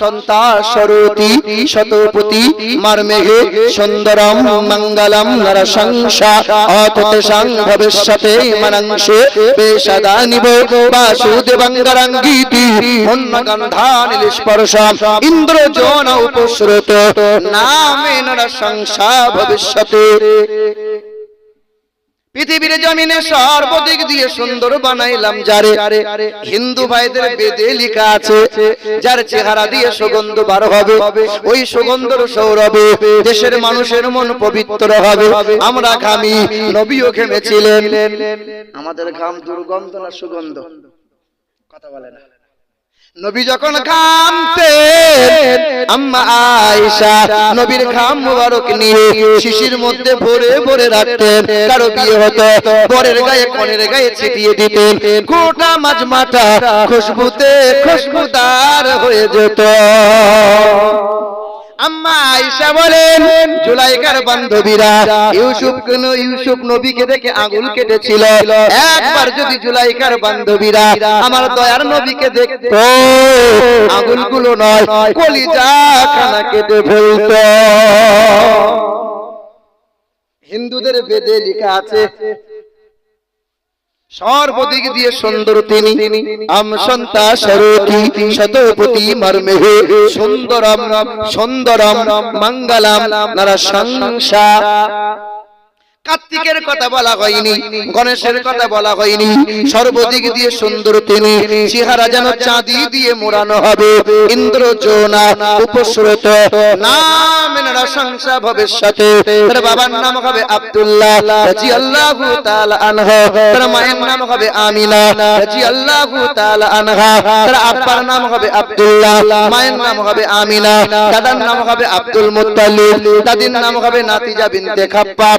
সন্তা সরতি শতপতি মারমেঘে সুন্দরম মঙ্গলম নরসংসা অততেষাং ভবিষ্যতে মনংসে বেশদা নিব বাসুদেবঙ্গরঙ্গীতি অন্নগন্ধানিল স্পর্শম ইন্দ্রজোন উপসৃত নামে নরসংসা ভবিষ্যতে। পৃথিবীর জমিনে সর্বদিক দিয়ে সুন্দর বানাইলাম যারে। হিন্দু ভাইদের বেদে লেখা আছে, যার চেহারা দিয়ে সুগন্ধ বার হবে, ওই সুগন্ধর সৌরভে দেশের মানুষের মন পবিত্র হবে। আমরা ঘামি, নবীও ঘেমেছিলেন। আমাদের ঘাম দুর্গন্ধ না সুগন্ধ? কথা বলে না। নবী যখন ঘামতেন, আম্মা আয়েশা নবীর ঘাম মুবারক নিয়ে শিশির মধ্যে ভরে ভরে রাখতেন। কারও বিয়ে হতো, বরের গায়ে কনের গায়ে ছিটিয়ে দিতেন। গোটা মাঝ মাথা খুশবুতে খুশবুদার হয়ে যেত। আম্মা আয়েশা বলেন, জুলাইকার বান্ধবীরা, ইউসুফ কেন ইউসুফ নবীকে দেখে কেটেছিল? একবার যদি জুলাইকার বান্ধবীরা আমার দয়ার নবীকে দেখতো, আঙুলগুলো নয় কলিজা খানা কেটে ফেলতো। হিন্দুদের বেদে লেখা আছে সর্বদিক দিয়ে সুন্দর তিনি আম সন্তা সরতি শতপতি মর্মেহে সুন্দরম সুন্দরম মঙ্গলম নরসংসা। কার্তিকের কথা বলা হয়নি গণেশের কথা বলা হয়নি সর্বদিক দিয়ে সুন্দর তিনি চেহারা যেন চাঁদি দিয়ে মোড়ানো হবে ইন্দ্র জোনা উপস্রত নাম নরসংসা ভবিষ্যতে তার বাবার নাম হবে আব্দুল্লাহ রাজি আল্লাহু তাআলা আনহা তার মায়ের নাম হবে আমিনা রাজি আল্লাহু তাআলা আনহা তার আব্বার নাম হবে আব্দুল্লাহ মায়ের নাম হবে আমিনা দাদার নাম হবে আব্দুল মুত্তালিব দাদির নাম হবে নাতিজা বিনতে খাপ্পাব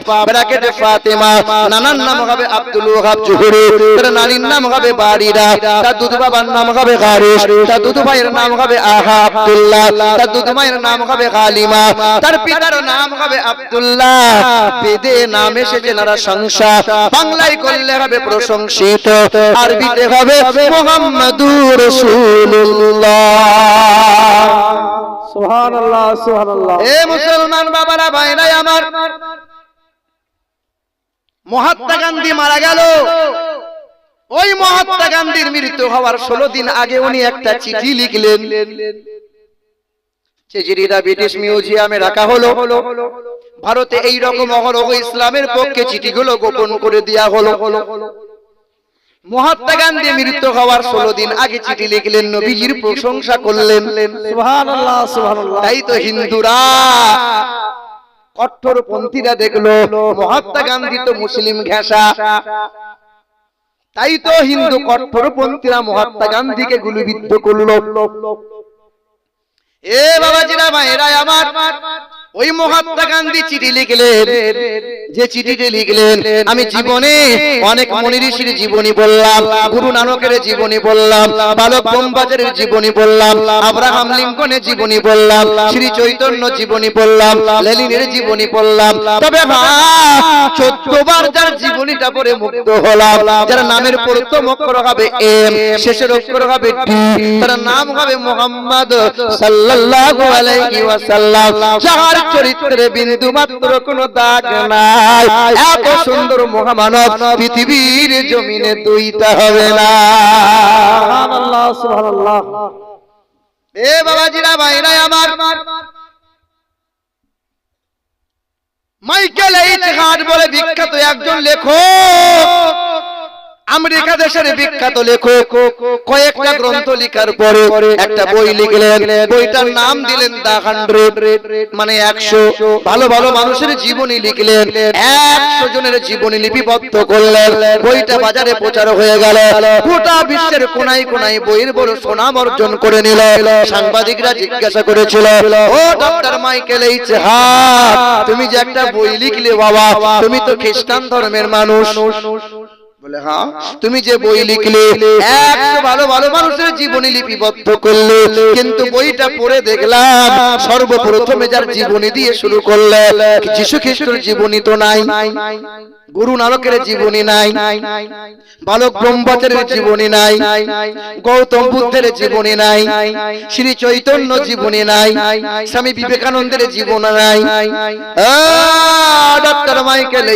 ফাতেমা নানার নাম হবে আব্দুল ওহাব জুহুরি তার নানির নাম হবে বারিরা তার দুধ বাবার নাম হবে গারিস তার দুধ ভাইয়ের নাম হবে আহা আব্দুল্লাহ তার দুধ মায়ের নাম হবে খালিমা তার পিতার নাম হবে আব্দুল্লাহ। বেদে নাম এসেছে নারা সংসার বাংলায় করলে হবে প্রশংসিত আরবিতে হবে মোহাম্মদুর রাসূলুল্লাহ। সুবহানাল্লাহ সুবহানাল্লাহ। এ মুসলমান বাবারা ভাইরাই আমার। মহাত্মা গান্ধী মারা গেল। ওই মহাত্মা গান্ধীর মৃত্যু হওয়ার ষোলো দিন আগে উনি একটা চিঠি লিখলেন। চিঠিটা ব্রিটিশ মিউজিয়ামে রাখা হলো। ভারতে এই রকম অহরহ ইসলামের পক্ষে চিঠিগুলো গোপন করে দেওয়া হলো। মহাত্মা গান্ধী মৃত্যু হওয়ার ষোলো দিন আগে চিঠি লিখলেন নবীজির প্রশংসা করলেন। সুবহানাল্লাহ সুবহানাল্লাহ। তাই তো হিন্দুরা। কঠোর পন্থীরা দেখল মহাত্মা গান্ধী তো মুসলিম ঘেঁষা। তাই তো হিন্দু কঠোর পন্থীরা মহাত্মা গান্ধীকে গুলিবিদ্ধ করল। এ বাবাজিরা ভাইরা আমার। ওই মহাত্মা গান্ধী চিঠি লিখলেন। যে চিঠিটি লিখলেন, আমি জীবনে অনেক মনি ঋষির জীবনী বললাম, গুরু নানকের জীবনী বললাম, বালক বোমবাজারের জীবনী বললাম, আব্রাহাম লিঙ্কনের জীবনী বললাম, শ্রী চৈতন্য জীবনী বললাম, লেলিনের জীবনী বললাম। তবে চোদ্দ বার যার জীবনীটা পড়ে মুক্ত হলাম, যার নামের প্রথম অক্ষর হবে এম, শেষের অক্ষর হবে ডি তার নাম হবে মোহাম্মদ সাল্লাল্লাহু আলাইহি ওয়াসাল্লাম। যার চরিত্রে বিন্দু মাত্র কোনো দাগ নাই। এত সুন্দর মহামানব পৃথিবীর জমিনে দুইটা হবে না। এ বাবাজিরা আমার। মাইকেল এইচ হাট বলে বিখ্যাত একজন লেখক। আমেরিকা দেশের বিখ্যাত লেখক কয়েকটা গ্রন্থ লেখার পরে একটা বই লিখলেন। বইটার নাম দিলেন দা হান্ড্রেড মানে একশো ভালো ভালো মানুষের জীবনী লিখলেন। একশো জনের জীবনী লিপিবদ্ধ করলেন। বইটা বাজারে প্রচার হয়ে গেল। গোটা বিশ্বের কোনায় কোনায় বইয়ের বড় সুনাম অর্জন করে নিল সাংবাদিকরা জিজ্ঞাসা করেছিল ও ডক্টর মাইকেল এইচ হার্ট তুমি যে একটা বই লিখলে বাবা তুমি তো খ্রিস্টান ধর্মের মানুষ বলে হ্যাঁ তুমি যে বই লিখলে একশো ভালো ভালো মানুষের জীবনী লিপিবদ্ধ করলে কিন্তু বইটা পড়ে দেখলাম সর্বপ্রথমে যার জীবনী দিয়ে শুরু করলে যীশু খ্রিস্টের জীবনী তো নাই। গুরু নানকের জীবনী নাই বালক ব্রহ্মচারের জীবনী নাই গৌতম বুদ্ধের জীবনী নাই শ্রী চৈতন্য জীবনী নাই স্বামী বিবেকানন্দের জীবন নাই। ডক্টর মাইকেল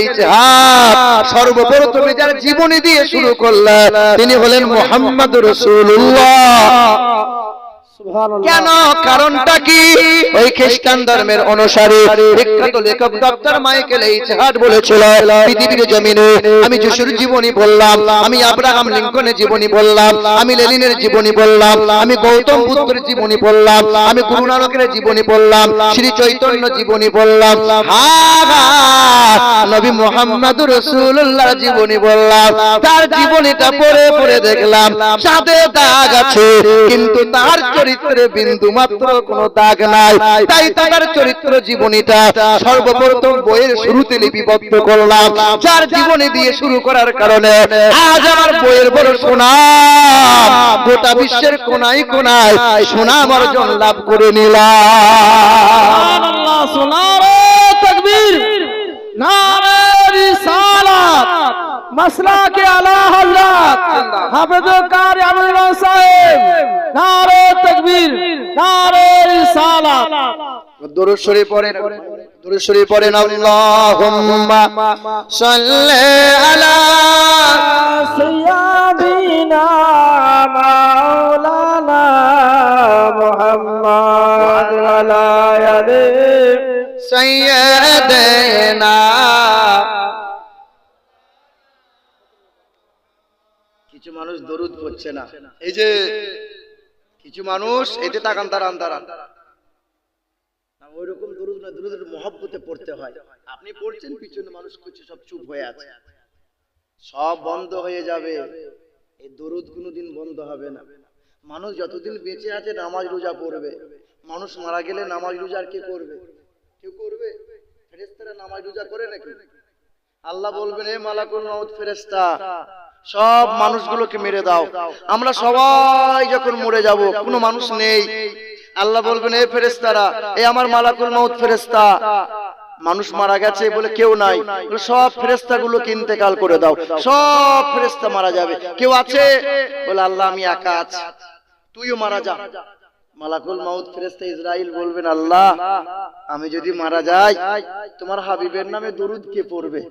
সর্বপ্রথমে যার জীবনী দিয়ে শুরু করলেন তিনি হলেন মোহাম্মদ রসুল্লাহ কেন? কারণটা কি? ওই খ্রিস্টান ধর্মের অনুসারে বিখ্যাত লেখক ডক্টর মাইকেল এইচ হার্ট বলেছিল, পৃথিবীর জমিনে আমি যিশুর জীবনী বললাম, আমি আব্রাহাম লিঙ্কনের জীবনী বললাম, আমি লেনিনের জীবনী বললাম, আমি গৌতম বুদ্ধের জীবনী বললাম, আমি গুরু নানকের জীবনী বললাম, শ্রী চৈতন্য জীবনী বললাম নবী মোহাম্মদ রসুল্লাহর জীবনী বললাম, তার জীবনীটা পড়ে পড়ে দেখলাম সাথে দাগ আছে, কিন্তু তার চরিত্রে বিন্দু মাত্র, কোনো দাগ নাই। তাই তার চরিত্র জীবনীটা সর্বপ্রথম বইয়ের শুরুতে লিপিবদ্ধ করলাম। যার জীবনী দিয়ে শুরু করার কারণে আজ আমার বইয়ের বড় সুনাম গোটা বিশ্বের কোনায় কোনায় সুনাম অর্জন লাভ করে নিলাম। সুনারে তাকবীর। নারে রিসালাত। মাসলা কে আলা হযরত হাফেজ কার আমরুল সাহেব নারে তাকবীর নারে রিসালাত। দরুদ শরীফ পড়েন দরুদ শরীফ পড়েন আল্লাহুম্মা সাল্লি আলা সাইয়্যিদিনা মাওলানা মুহাম্মদ আলা আলি সাইয়্যিদিনা কিছু মানুষ দরুদ পড়ছে না। এই যে কিছু মানুষ এতে তাকান তারান তারান ওইরকম দরুদ না দরুদের মহব্বতে পড়তে হয়। আপনি পড়ছেন পিছনে মানুষ কিছু সব চুপ হয়ে আছে। সব বন্ধ হয়ে যাবে। এই দরুদ কোনোদিন বন্ধ হবে না। মানুষ যতদিন বেঁচে আছে নামাজ রোজা পড়বে। মানুষ মারা গেলে নামাজ রোজা আর কে করবে? কেউ করবে? ফেরেস্তারা নামাজ রোজা করে নাকি? আল্লাহ বলবেন এ মালাকুল মাউত ফেরেস্তা সব মানুষগুলোকে মেরে দাও। আমরা সবাই যখন মরে যাব, কোনো মানুষ নেই। আল্লাহ বলবেন, এ ফেরেস্তারা এ আমার মালাকুল মাউত ফেরেস্তা মানুষ মারা গেছে বলে কেউ নাই। সব ফেরেস্তা গুলোকে ইন্তেকাল করে দাও। সব ফেরেস্তা মারা যাবে। কেউ আছে? বলে, আল্লাহ, আমি একা আছি। তুইও মারা যা। মালাকুল মাউদ ফেরেস্তা ইসরাইল বলবেন, আল্লাহ, আমি যদি মারা যাই, তোমার হাবিবের নামে দরুদ কে পড়বে?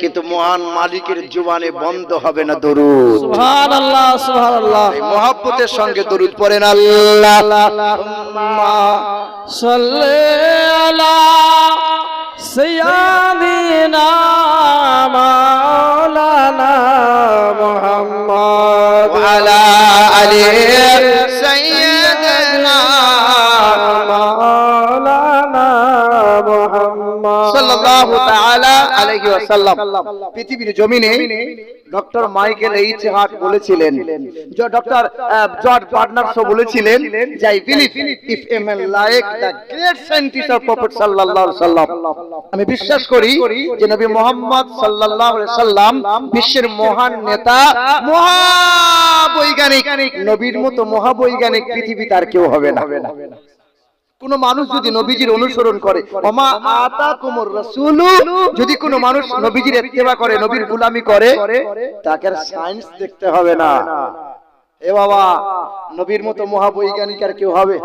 কিন্তু মহান মালিকের জুবানে বন্ধ হবে না দরুদ। সুবহানাল্লাহ সঙ্গে দরুদ পড়েন আল্লাহ। সাল্লি ওয়াসাল্লাম পৃথিবীর জমিনে ডক্টর মাইকেল এইচ হার্ট বলেছিলেন। যে ডক্টর জর্জ বার্নার্সও বলেছিলেন যে I believe if a man like the great scientist of prophet সাল্লাল্লাহু আলাইহি সাল্লাম আমি বিশ্বাস করি যে নবী মুহাম্মদ সাল্লাল্লাহু আলাইহি সাল্লাম বিশ্বের মহান নেতা মহাবৈজ্ঞানিক। নবীর মতো মহাবৈজ্ঞানিক পৃথিবী তার কেউ হবে না। কোন মানুষ যদি নবীজির অনুসরণ করে ওমা আতা কুমুর রাসূলু যদি কোন মানুষ নবীজির ইত্তেবা করে নবীর গোলামি করে তাকে আর সায়েন্স দেখতে হবে না। এ বাবা নবীর মতো মহাবৈজ্ঞানিক আর কেউ হবে।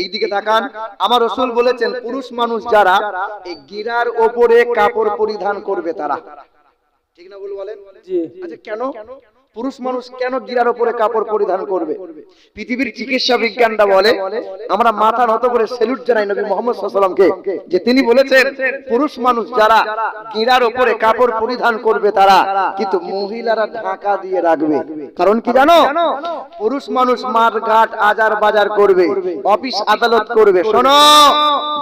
এই দিকে তাকান আমার রসুল বলেছেন পুরুষ মানুষ যারা এই গিরার ওপরে কাপড় পরিধান করবে তারা। ঠিক না বল বলেন? আচ্ছা কেন? পুরুষ মানুষ কেন গিরার উপরে কাপড় পরিধান করবে? পৃথিবীর চিকিৎসা বিজ্ঞানটা বলে, আমরা মাথা নত করে সেলুট জানাই নবী মোহাম্মদ সাল্লামকে যে তিনি বলেছেন, পুরুষ মানুষ যারা গিরার উপরে কাপড় পরিধান করবে তারা কিন্তু মহিলারা ঢাকা দিয়ে রাখবে। কারণ কি জানো? পুরুষ মানুষ মাঠ ঘাট আজার বাজার করবে, অফিস আদালত করবে। শোনো,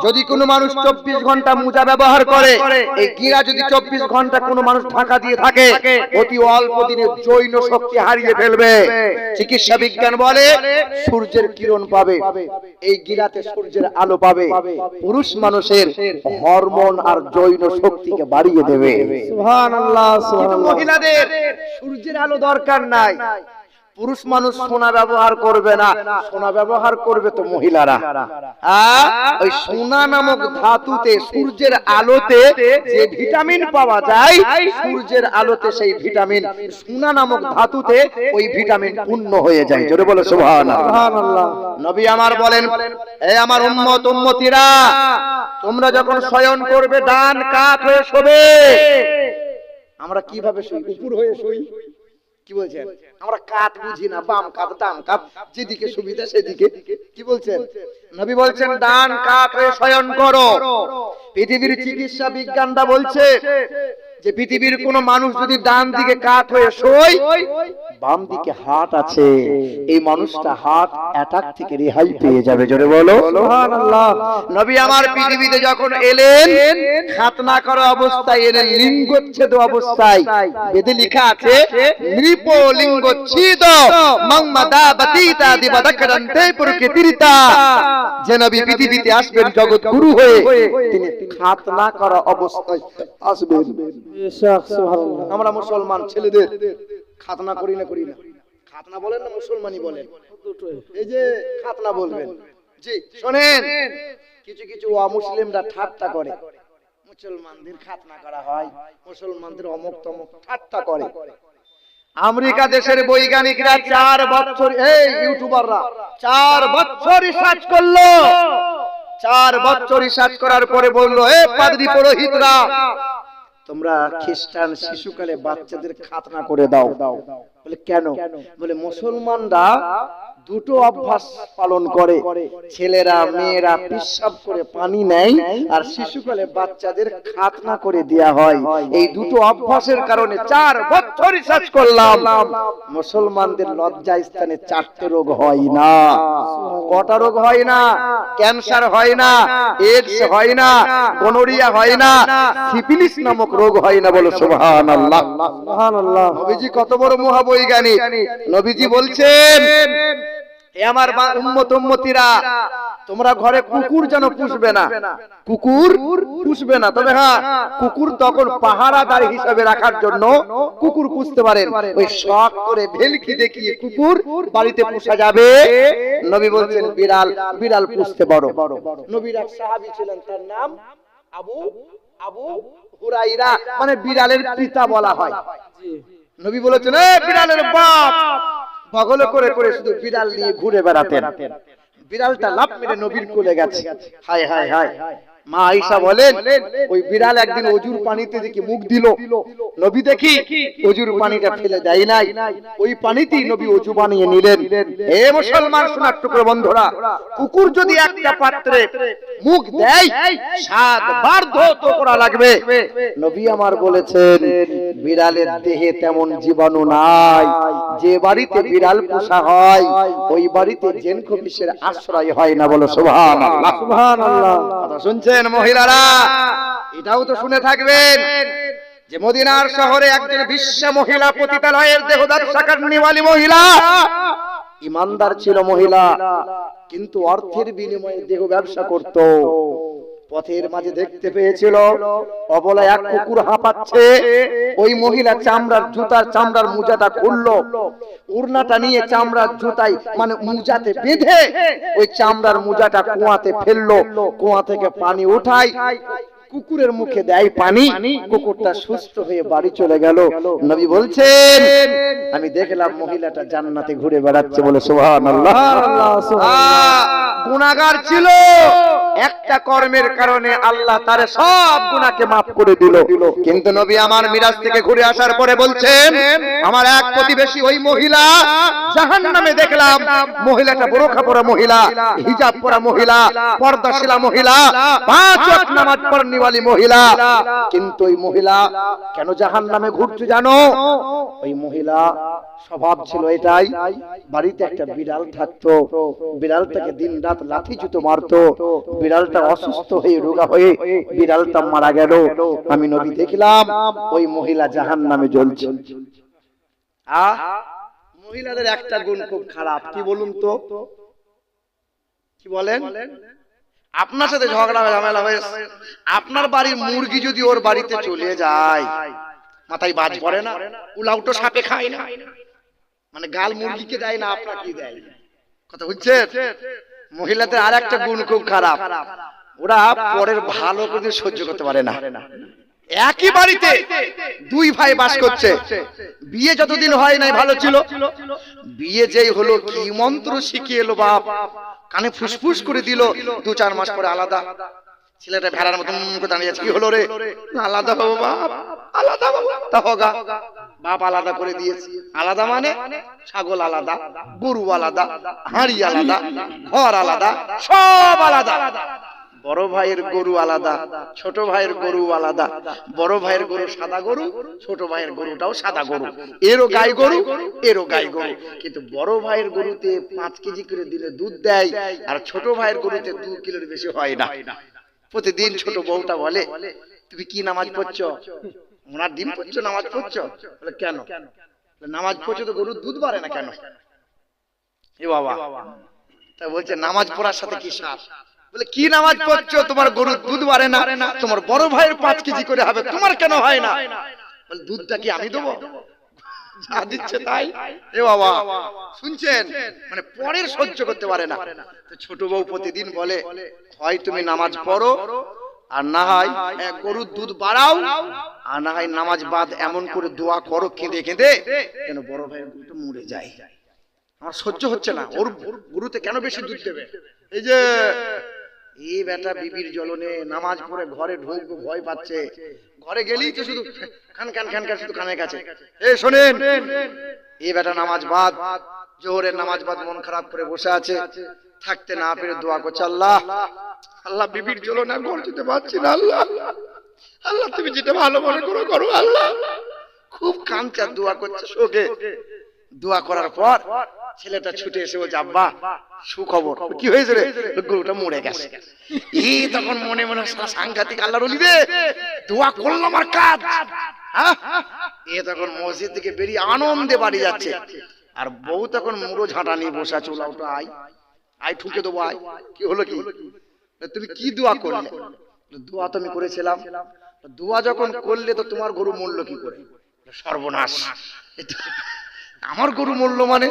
যদি কোনো মানুষ চব্বিশ ঘণ্টা মোজা ব্যবহার করে, এই গিরা যদি চব্বিশ ঘণ্টা কোনো মানুষ ঢাকা দিয়ে থাকে, অতি অল্প দিনে জৈন শক্তি হারিয়ে ফেলবে। চিকিৎসা বিজ্ঞান বলে সূর্যের কিরণ পাবে। এই গিরাতে সূর্যের আলো পাবে। পুরুষ মানুষের হরমোন আর জৈন শক্তিকে বাড়িয়ে দেবে। মহিলাদের সূর্যের আলো দরকার নাই। পুরুষ মানুষ সোনা ব্যবহার করবে না সোনা ব্যবহার করবে তো মহিলারা? ওই সোনা নামক ধাতুতে সূর্যের আলোতে যে ভিটামিন পাওয়া যায় সূর্যের আলোতে সেই ভিটামিন সোনা নামক ধাতুতে ওই ভিটামিন পূর্ণ হয়ে যায়। জোরে বলে সুবহানাল্লাহ। নবী আমার বলেন এই আমার উম্মত উম্মতিরা তোমরা যখন শয়ন করবে ডান কাত হয়ে শোবে। আমরা কীভাবে শুই? উপর হয়ে শুই? কি বলছেন? আমরা কাত বুঝি না বাম কাত ডান কাত যেদিকে সুবিধা সেদিকে। কি বলছেন? নবী বলছেন ডান কাত হয়ে শয়ন করো। পৃথিবীর চিকিৎসা বিজ্ঞানটা বলছে যে পৃথিবীর কোন মানুষ যদি ডান দিকে কাত হয়ে শোয় বাম দিকে হাট আছে এই মানুষটা হাট অ্যাটাক থেকে রেহাই পেয়ে যাবে জোরে বলো। সুবহানাল্লাহ। নবী আমার পৃথিবীতে যখন এলেন খাতনা করা অবস্থায় এলেন লিঙ্গচ্ছেদ অবস্থায়। বেদে লেখা আছে নৃপ লিঙ্গচ্ছেদ মংমাদা বাতিতা দিবাদাকরন্তে প্রকৃতিরিতা যে নবী পৃথিবীতে আসবেন জগৎ গুরু হয়ে তিনি খাতনা করা অবস্থায় আসবেন। আমরা মুসলমান, ছেলেদের খাতনা করি না করি না। খাতনা বলেন না মুসলমানই বলেন? এই যে খাতনা বলবেন। জি, শোনেন। কিছু কিছু অমুসলিমরা ঠাট্টা করে। মুসলমানদের খাতনা করা হয়, মুসলমানদের অমুক তমুক ঠাট্টা করে। আমেরিকা দেশের বৈজ্ঞানিকরা চার বছর, এই ইউটিউবাররা চার বছর রিসার্চ করল। চার বছর রিসার্চ করার পরে বলল, এ পাদ্রী পুরোহিতরা তোমরা খ্রিস্টান শিশুকালে বাচ্চাদের খাতনা করে দাও। দাও। বলে কেন? বলে মুসলমানরা দুটো অভ্যাস পালন করে। ছেলেরা মেয়েরা পিসাব করে পানি নেয় আর শিশুকালে বাচ্চাদের খাতনা করে দেয়া হয়। এই দুটো অভ্যাসের কারণে চার বছর রিসার্চ করলাম। মুসলমানদের লজ্জা স্থানে চারটে রোগ হয় না। কটা রোগ হয় না? ক্যান্সার হয় না এইডস হয় না গনোরিয়া হয় না সিফিলিস নামক রোগ হয় না বলো সুবহানাল্লাহ। সুবহানাল্লাহ। নবীজি কত বড় মহাবৈজ্ঞানিক। নবীজি বলছেন এ আমার উম্মত উম্মতিরা তোমরা ঘরে কুকুর যেন পুষবে না। কুকুর পুষবে না। তবে হ্যাঁ কুকুর তখন পাহারাদার হিসাবে রাখার জন্য কুকুর পুষতে পারেন ওই শখ করে ভেলকি দেখিয়ে কুকুর বাড়িতে পোষা যাবে। নবী বলছেন বিড়াল বিড়াল পুষতে বড় নবীর এক সাহাবী ছিলেন তার নাম আবু আবু হুরাইরা মানে বিড়ালের পিতা বলা হয়। নবী বলেছেন বিড়ালের বাপ বগলে করে করে শুধু বিড়াল নিয়ে ঘুরে বেড়াতেন। বিড়ালটা লাভ মেরে নবীর কোলে গেছে। হায় হায়। হায়। মা আয়েশা বলেন ওই বিড়াল একদিন অজুর পানিতে দেখি মুখ দিল। নবী দেখি অজুর পানিটা ফেলে দেয় নাই। ওই পানিতেই নবী অজু বানিয়ে নিলেন। হে মুসলমান শোনার টুকরো বন্ধুরা কুকুর যদি একটা পাত্রে মুখ দেয় সাত বার ধৌত করা লাগবে। নবী আমার বলেছেন বিড়ালের দেহে তেমন জীবাণু নাই। যে বাড়িতে বিড়াল পোষা হয় ওই বাড়িতে জেন খবিসের আশ্রয় হয় না বলো সুবহানাল্লাহ। সুবহানাল্লাহ। কথা শুনছেন মহিলারা এটাও তো শুনে থাকবেন যে মদিনার শহরে একজন বিশ্ব মহিলা পতিতালয়ের দেহদার শাখার নিওয়ালি মহিলা। ইমানদার ছিল মহিলা কিন্তু অর্থের বিনিময়ে দেহ ব্যবসা করত। পথের মাঝে দেখতে পেয়েছিল অবলা এক কুকুর হাঁপাচ্ছে ওই মহিলা চামড়ার জুতার চামড়ার মুজাটা খুললো উড়নাটা নিয়ে চামড়ার জুতাই মানে মুজাতে বেঁধে ওই চামড়ার মুজাটা কুয়াতে ফেলল। কুয়া থেকে পানি উঠাই কুকুরের মুখে দেয় পানি কুকুরটা সুস্থ হয়ে বাড়ি চলে গেল। নবী বলছেন আমি দেখলাম মহিলাটা জান্নাতে ঘুরে বেড়াচ্ছে বলে সুবহানাল্লাহ। গুনাহগার ছিল। একটা কর্মের কারণে আল্লাহ তার সব গুনাহকে মাফ করে দিল। কিন্তু নবী আমার মিরাজ থেকে ঘুরে আসার পরে বলছেন আমার এক প্রতিবেশী ওই মহিলা জাহান্নামে দেখলাম মহিলাটা বোরখা পরা মহিলা হিজাব পরা মহিলা পর্দাশীলা মহিলা পাঁচ ওয়াক্ত নামাজ পড়নিওয়ালি মহিলা। কিন্তু ওই মহিলা কেন জাহান্নামে ঘুরছে জানো? ওই মহিলা স্বভাব ছিল এটাই, বাড়িতে একটা বিড়াল থাকতো। বিড়ালটাকে দিন রাত লাথি জুতো মারতো। বিড়ালটা অসুস্থ হয়ে, রোগা হয়ে বিড়ালটা মারা গেল। আমি নবী দেখলাম, ওই মহিলা জাহান নামে জ্বলছে। আ মহিলাদের একটা গুণ খুব খারাপ, কি বলুন তো? কি বলেন? আপনার সাথে ঝগড়া ঝামেলা হয়ে আপনার বাড়ির মুরগি যদি ওর বাড়িতে চলে যায় মাথায় বাজ পড়ে না উলাউটো সাপে খায় না। মানে গাল মুরগিকে দেয় না আপনাকে দেয় কথা বুঝছে মহিলাদের আর একটা গুণ খুব খারাপ। ওরা পরের ভালো করে সহ্য করতে পারে না। একই বাড়িতে দুই ভাই বাস করছে। বিয়ে যতদিন হয় নাই ভালো ছিল। বিয়ে যেই হলো কি মন্ত্র শিখিয়ে এলো বাপ? কানে ফুসফুস করে দিল। দু চার মাস পরে আলাদা। ছেলেটা ভেড়ার মতন করে দাঁড়িয়ে কি হলো রে? আলাদা হব বাপ, আলাদা তা হোগা বাপ আলাদা করে দিয়েছি। আলাদা মানে ছাগল আলাদা, গরু আলাদা, হাঁড়ি আলাদা, ঘর আলাদা, সব আলাদা। বড় ভাইয়ের গরু আলাদা, ছোট ভাইয়ের গরু আলাদা। বড় ভাইয়ের গরু সাদা গরু, ছোট ভাইয়ের গরুটাও সাদা গরু। এরও গাই গরু, এরও গাই গরু। কিন্তু বড় ভাইয়ের গরুতে পাঁচ কেজি করে দিলে দুধ দেয়, আর ছোট ভাইয়ের গরুতে দু কিলোর বেশি হয় না। প্রতিদিন ছোট বউটা বলে, তুমি কি নামাজ পড়ছ? ওনার ডিম পড়ছো, নামাজ পড়ছো? বলে, কেন? নামাজ পড়ছো তো গরুর দুধ বাড়ে না কেন? এ বাবা। তা বলছে, নামাজ পড়ার সাথে কি বলে কি নামাজ পড়ছো? তোমার গরুর দুধ বাড়ে না। তোমার বড় ভাইয়ের পাঁচ কেজি করে হবে। তোমার কেন হয় না? দুধটা কি আমি দেবো? যা দিচ্ছে তাই। এ বাবা শুনছেন? মানে পরের সহ্য করতে পারে না। তো ছোট বউ প্রতিদিন বলে হয় তুমি নামাজ পড়ো আর না হয় গরুর দুধ বাড়াও আর না হয় নামাজ বাদ এমন করে দোয়া করো কেঁদে কেঁদে যেন বড় ভাইয়ের গরুটা মরে যায়। আমার সহ্য হচ্ছে না। ওর গরুতে কেন বেশি দুধ দেবে? এই যে এই বেটা বিবির জ্বলনে নামাজ পড়ে ঘরে ঢুকবো, ভয় পাচ্ছে। ঘরে গেলেই তো শুধু খান খান খান খান, শুধু কানের কাছে। এ, শোনেন। এই বেটা নামাজ বাদ, জোহরের নামাজ বাদ মন খারাপ করে বসে আছে। থাকতে না পেরে দোয়া করছে আল্লাহ। আল্লাহ বিবির জ্বলনে ঘর যেতে পারছি না, আল্লাহ। আল্লাহ, তুমি যেটা ভালো মনে করো করো, আল্লাহ। খুব আর দোয়া করছে শোকে। দোয়া করার পর ছেলেটা ছুটে এসে বলছে আব্বা সুখবর। কি হয়েছে রে? গরুটা মরে গেছে। এই তখন মনে মনে সাংঘাতিক আল্লাহর অলি রে। দোয়া করলাম আর কাজ। হ্যাঁ? এ তখন মসজিদ থেকে বেরিয়ে আনন্দে বাড়ি যাচ্ছে। আর বউ তখন মুড়ো ঝাঁটা নিয়ে বসে আছে ওলা ওটা আই আই ঠুকে দেবো আই কি হলো কি? তুমি কি দোয়া করলে? দোয়া তো আমি করেছিলাম। দোয়া যখন করলে তো তোমার গরু মরলো কি করে? সর্বনাশ। আমার গরু মরলো মানে?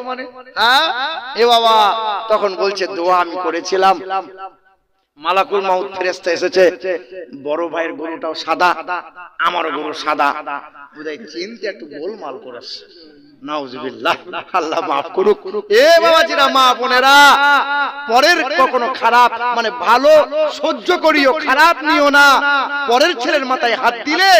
এ বাবা, তখন বলছে, দোয়া আমি করেছিলাম। মালাকুল মাউত ফেরেস্তা এসেছে। বড় ভাইয়ের গরুটাও সাদা, আমারও গরু সাদা। বুঝাই চিনতে একটু গোলমাল করেছে আল্লাহ মাফ করুক। এ বাবাজিরা মা বোনেরা পরের কখনো খারাপ মানে ভালো সহ্য করিও খারাপ নিও না। পরের ছেলের মাথায় হাত দিলে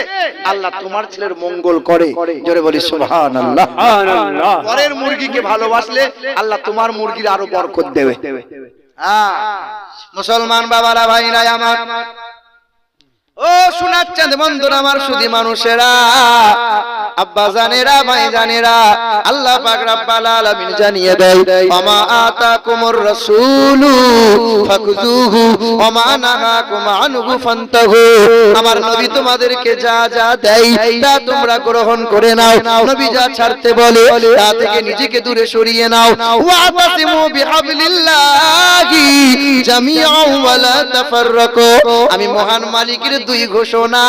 আল্লাহ তোমার ছেলের মঙ্গল করে। জোরে বলি সুবহানাল্লাহ। সুবহানাল্লাহ। পরের মুরগিকে ভালোবাসলে আল্লাহ তোমার মুরগির আরও বরকত দেবে। হ্যাঁ। মুসলমান বাবারা ভাইরা আমার। শোনাচ্ছেন আমার সুধী মানুষেরা, আব্বা জানেরা, ভাই জানেরা, আল্লাহ জানিয়ে দেয় আমার নবী তোমাদেরকে যা যা দেয়, তা তোমরা গ্রহণ করে নাও। নবী যা ছাড়তে বলে, তা থেকে নিজেকে দূরে সরিয়ে নাও। আমি মহান মালিকের দুই ঘোষণা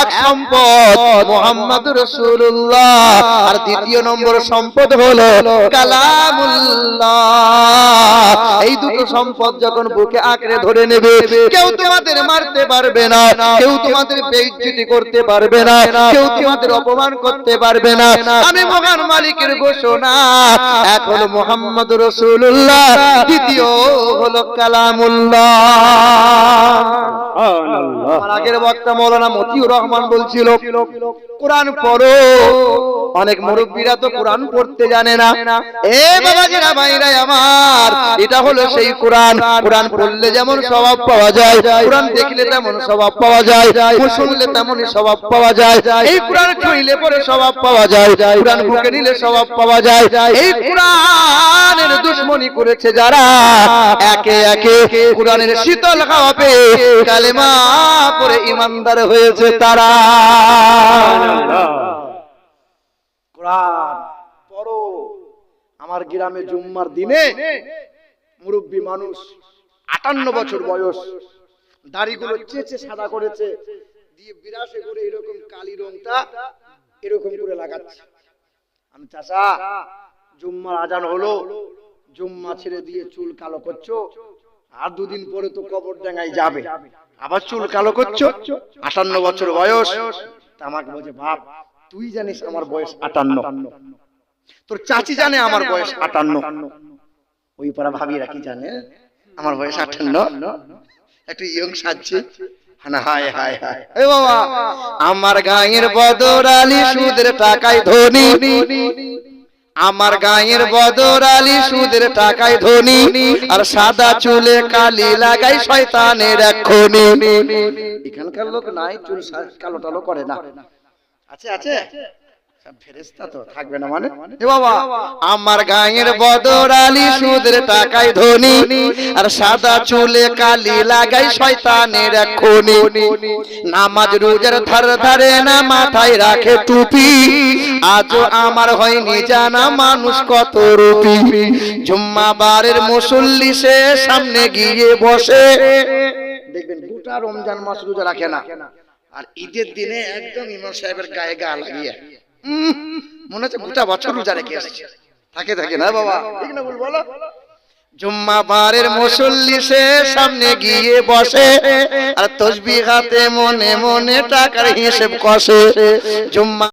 এক সম্পদ মোহাম্মদ রসুল্লাহ আর দ্বিতীয় নম্বর সম্পদ হলো কালামুল্লাহ। দুটো সম্পদ যখন বুকে আঁকড়ে ধরে নেবে কেউ তোমাদের মারতে পারবে না কেউ তোমাদের বেইজ্জতি করতে পারবে না কেউ তোমাদের অপমান করতে পারবে না আমি মহান মালিকের ঘোষণা হলো মোহাম্মদ রসুল্লাহ দ্বিতীয় হলো কালামুল্লাহ। আগের বক্তা মৌলানা মতিউর রহমান বলছিল কোরআন পড়ো। অনেক মুরব্বীরা তো কোরআন পড়তে জানে না। এ বাবাজিরা ভাইরা আমার এটা হলো সেই কোরআন। কোরআন পড়লে যেমন স্বভাব পাওয়া যায়, কোরআন দেখলে তেমন স্বভাব পাওয়া যায় শুনলে তেমনই স্বভাব পাওয়া যায়, এই কোরআন ছুঁইলে পরে স্বভাব পাওয়া যায়, কোরআন বুকে নিলে স্বভাব পাওয়া যায়, এই কোরআনের দুশ্মনী করেছে যারা, একে একে কোরআনের শীতল পেয়ে কালেমা পরে ইমানদার হয়েছে তারা। কোরআন পড়ো, আমার গ্রামে জুম্মার দিনে মুরব্বী মানুষ, আটান্ন বছর বয়স, দাড়িগুলো চেচে সাদা করেছে, দিয়ে বিরাসে করে এরকম কালি রংটা এরকম করে লাগাচ্ছে। আমি চাষা জুম্মার আজান হলো, জুম্মা ছেড়ে দিয়ে চুল কালো করছ, আর দুদিন পরে তো কবর ডাঙ্গায় যাবে। আবার চুল কালো করছ, আটান্ন বছর বয়স আমাকে বলছে, বাপ, তুই জানিস আমার বয়স আটান্ন। তোর চাচি জানে আমার বয়স আটান্ন। ওই পাড়া ভাবিরা কি জানে আমার বয়স আটান্ন একটু ইয়ং সাজছে। হায় হায় হায় বাবা আমার গায়ের বদর আলী সুদের টাকায় ধনী। আমার গায়ের বদর আলী সুদের টাকায় ধনী। আর সাদা চুলে কালি লাগাই শয়তানের এক্ষুনি এখানকার লোক নাই চুল কালো টালো করে না। আছে। আছে? মানে? আমার হয়নি জানা মানুষ কত রূপী। জুম্মা বারের মুসল্লি সে সামনে গিয়ে বসে। দেখবেন রমজান মাস রোজা রাখে না। আর ঈদের দিনে একদম সাহেবের গায়ে গা লাগিয়ে। মনে হচ্ছে গোটা বছর রোজা রেখে আসছে থাকে থাকে না বাবা? ঠিক না বল বলো। জুম্মা বারের মুসল্লি সে সামনে গিয়ে বসে। আর তসবি হাতে মনে মনে টাকার হিসেব কষে। জুম্মা